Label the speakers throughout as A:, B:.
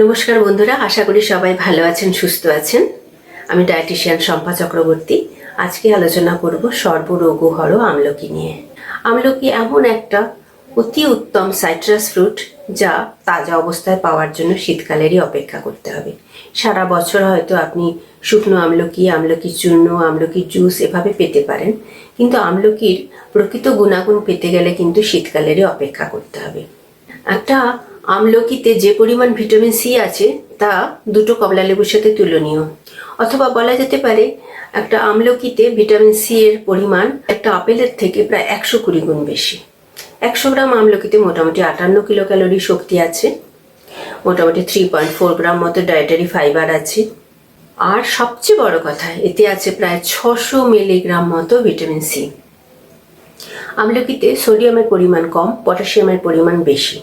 A: নমস্কার বন্ধুরা, আশা করি সবাই ভালো আছেন, সুস্থ আছেন। আমি ডায়েটিশিয়ান শম্পা চক্রবর্তী। আজকে আলোচনা করব সর্বরোগহর আমলকি নিয়ে। আমলকি এমন একটা অতি উত্তম সাইট্রাস ফ্রুট যা তাজা অবস্থায় পাওয়ার জন্য শীতকালেরই অপেক্ষা করতে হবে। সারা বছর হয়তো আপনি শুকনো আমলকি আমলকি চূর্ণ আমলকি জুস এভাবে পেতে পারেন। কিন্তু আমলকির প্রকৃত গুণাগুণ পেতে গেলে কিন্তু শীতকালেরই অপেক্ষা করতে হবে। একটা আমলকিতে যে পরিমাণ ভিটামিন সি আছে, তা দুটো কমলা লেবুর সাথে তুলনীয়। অথবা বলা যেতে পারে, একটা আমলকিতে ভিটামিন সি এর পরিমাণ একটা আপেলের থেকে প্রায় একশো কুড়ি গুণ বেশি। একশো গ্রাম আমলকিতে মোটামুটি আটান্ন কিলো ক্যালোরি শক্তি আছে, মোটামুটি থ্রি পয়েন্ট ফোর গ্রাম মতো ডায়েটারি ফাইবার আছে। আর সবচেয়ে বড় কথা, এতে আছে প্রায় ছশো মিলিগ্রাম মতো ভিটামিন সি। আমলকিতে সোডিয়ামের পরিমাণ কম, পটাশিয়ামের পরিমাণ বেশি।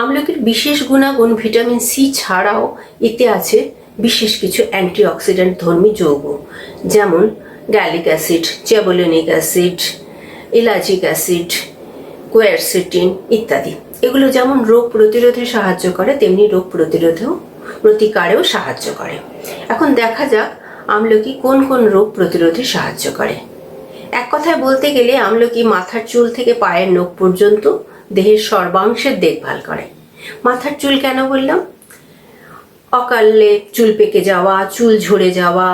A: আমলকির বিশেষ গুণাগুণ ভিটামিন সি ছাড়াও এতে আছে বিশেষ কিছু অ্যান্টিঅক্সিডেন্ট ধর্মী যৌগ, যেমন gallic acid, chebulinic acid ellagic acid, quercetin ইত্যাদি। এগুলো যেমন রোগ প্রতিরোধে সাহায্য করে, তেমনি রোগ প্রতিরোধেও প্রতিকারেও সাহায্য করে। এখন দেখা যাক আমলকি কোন কোন রোগ প্রতিরোধে সাহায্য করে। এক কথায় বলতে গেলে আমলকি মাথার চুল থেকে পায়ের নখ পর্যন্ত দেহের সর্বাংশের দেখভাল করে। মাথার চুল কেন বললাম? অকালে চুল পেকে যাওয়া, চুল ঝরে যাওয়া,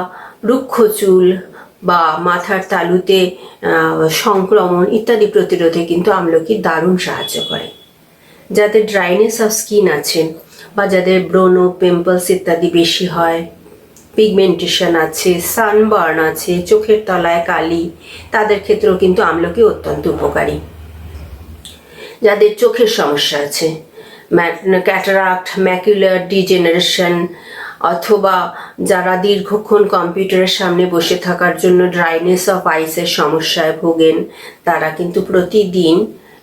A: রুক্ষ চুল বা মাথার তালুতে সংক্রমণ ইত্যাদি প্রতিরোধে কিন্তু আমলকি দারুণ সাহায্য করে। যাদের ড্রাইনেস অফ স্কিন আছে বা যাদের ব্রোনো পিম্পলস ইত্যাদি বেশি হয়, পিগমেন্টেশন আছে, সানবার্ন আছে, চোখের তলায় কালি, তাদের ক্ষেত্রেও কিন্তু আমলকি অত্যন্ত উপকারী। যাদের চোখের সমস্যা আছে। ক্যাটারাক্ট, ম্যাকুলার ডিজেনারেশন অথবা যারা দীর্ঘক্ষণ কম্পিউটারের সামনে বসে থাকার জন্য ড্রাইনেস অফ আইসের সমস্যায় ভোগেন, তারা কিন্তু প্রতিদিন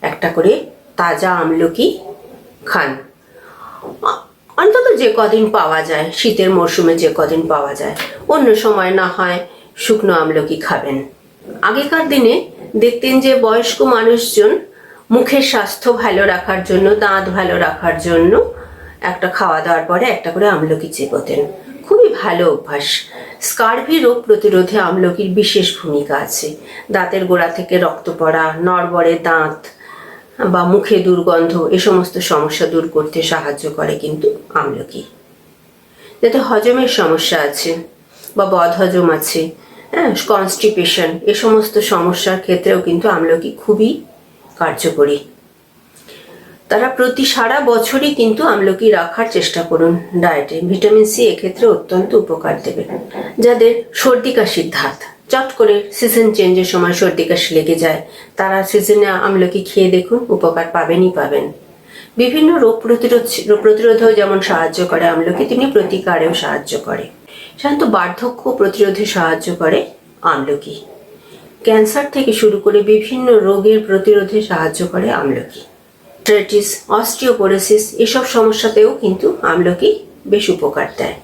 A: একটা করে তাজা আমলকি খান। অন্তত যে কদিন পাওয়া যায়, শীতের মরশুমে যে কদিন পাওয়া যায়, অন্য সময় না হয় শুকনো আমলকি খাবেন। আগেকার দিনে দেখতেন যে বয়স্ক মানুষজন মুখের স্বাস্থ্য ভালো রাখার জন্য, দাঁত ভালো রাখার জন্য একটা খাওয়া দাওয়ার পরে একটা করে আমলকি চেপতেন খুবই ভালো অভ্যাস। স্কার্ভি রোগ প্রতিরোধে আমলকির বিশেষ ভূমিকা আছে। দাঁতের গোড়া থেকে রক্ত পড়া, নড়বড়ে দাঁত বা মুখে দুর্গন্ধ, এ সমস্ত সমস্যা দূর করতে সাহায্য করে কিন্তু আমলকি। যাতে হজমের সমস্যা আছে বা বদহজম আছে হ্যাঁ কনস্টিপেশন এ সমস্ত সমস্যার ক্ষেত্রেও কিন্তু আমলকি খুবই কার্যকরী। তারা প্রতি সারা বছরই কিন্তু আমলকি রাখার চেষ্টা করুন ডায়েটে। ভিটামিন সি এক্ষেত্রে অত্যন্ত উপকার দেবে। যাদের সর্দি কাশির ধাত, চট করে সিজন চেঞ্জের সময় সর্দি কাশি লেগে যায়, তারা সিজনে আমলকি খেয়ে দেখুন, উপকার পাবেনই পাবেন। বিভিন্ন রোগ প্রতিরোধ, রোগ প্রতিরোধেও যেমন সাহায্য করে আমলকি তিনি প্রতিকারেও সাহায্য করে। সাধারণত বার্ধক্য প্রতিরোধে সাহায্য করে আমলকি। ক্যান্সার থেকে শুরু করে বিভিন্ন রোগের প্রতিরোধে সাহায্য করে আমলকি। আর্থ্রাইটিস অস্টিওপোরোসিস এসব সমস্যাতেও কিন্তু আমলকি বেশ উপকার দেয়।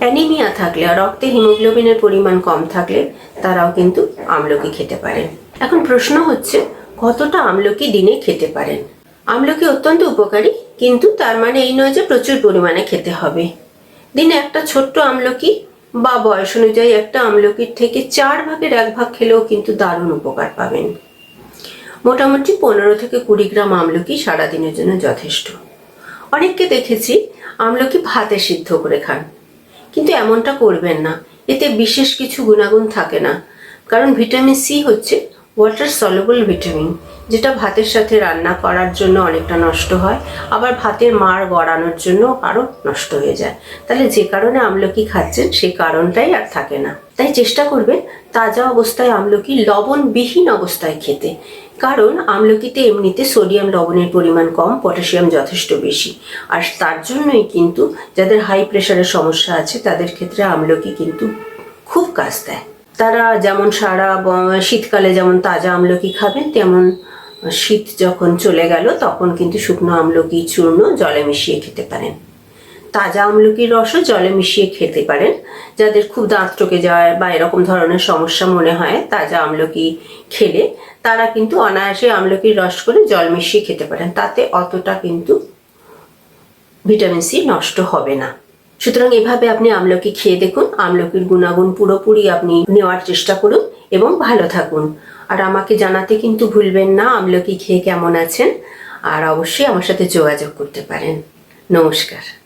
A: অ্যানিমিয়া থাকলে আর রক্তে হিমোগ্লোবিনের পরিমাণ কম থাকলে তারাও কিন্তু আমলকি খেতে পারেন। এখন প্রশ্ন হচ্ছে, কতটা আমলকি দিনে খেতে পারেন? আমলকি অত্যন্ত উপকারী, কিন্তু তার মানে এই নয় যে প্রচুর পরিমাণে খেতে হবে। দিনে একটা ছোট্ট আমলকি বা বয়স অনুযায়ী একটা আমলকির থেকে চার ভাগের এক ভাগ খেলেও কিন্তু দারুণ উপকার পাবেন। মোটামুটি পনেরো থেকে কুড়ি গ্রাম আমলকি সারাদিনের জন্য যথেষ্ট। অনেককে দেখেছি আমলকি ভাতে সিদ্ধ করে খান। কিন্তু এমনটা করবেন না, এতে বিশেষ কিছু গুণাগুণ থাকে না, কারণ ভিটামিন সি হচ্ছে ওয়াটার সলুবল ভিটামিন যেটা ভাতের সাথে রান্না করার জন্য অনেকটা নষ্ট হয়, আবার ভাতের মার গড়ানোর জন্য আরও নষ্ট হয়ে যায়। তাহলে যে কারণে আমলকি খাচ্ছেন সেই কারণটাই আর থাকে না। তাই চেষ্টা করবেন তাজা অবস্থায় আমলকি লবণবিহীন অবস্থায় খেতে। কারণ আমলকিতে এমনিতে সোডিয়াম লবণের পরিমাণ কম, পটাশিয়াম যথেষ্ট বেশি। আর তার জন্যই কিন্তু যাদের হাই প্রেশারের সমস্যা আছে, তাদের ক্ষেত্রে আমলকি কিন্তু খুব কাজ দেয়। তারা যেমন সারা শীতকালে যেমন তাজা আমলকি খাবেন তেমন শীত যখন চলে গেল, তখন কিন্তু শুকনো আমলকি, চূর্ণ, জলে মিশিয়ে খেতে পারেন। তাজা আমলকির রসও জলে মিশিয়ে খেতে পারেন। যাদের খুব দাঁত টকে যায় বা এরকম ধরনের সমস্যা মনে হয়, তাজা আমলকি খেলে, তারা কিন্তু অনায়াসে আমলকির রস করে জল মিশিয়ে খেতে পারেন। তাতে অতটা কিন্তু ভিটামিন সি নষ্ট হবে না। সুতরাং এভাবে আপনি আমলকি খেয়ে দেখুন। আমলকির গুণাগুণ পুরোপুরি আপনি নেওয়ার চেষ্টা করুন এবং ভালো থাকুন। আর আমাকে জানাতে কিন্তু ভুলবেন না আমলকি খেয়ে কেমন আছেন। আর অবশ্যই আমার সাথে যোগাযোগ করতে পারেন। নমস্কার।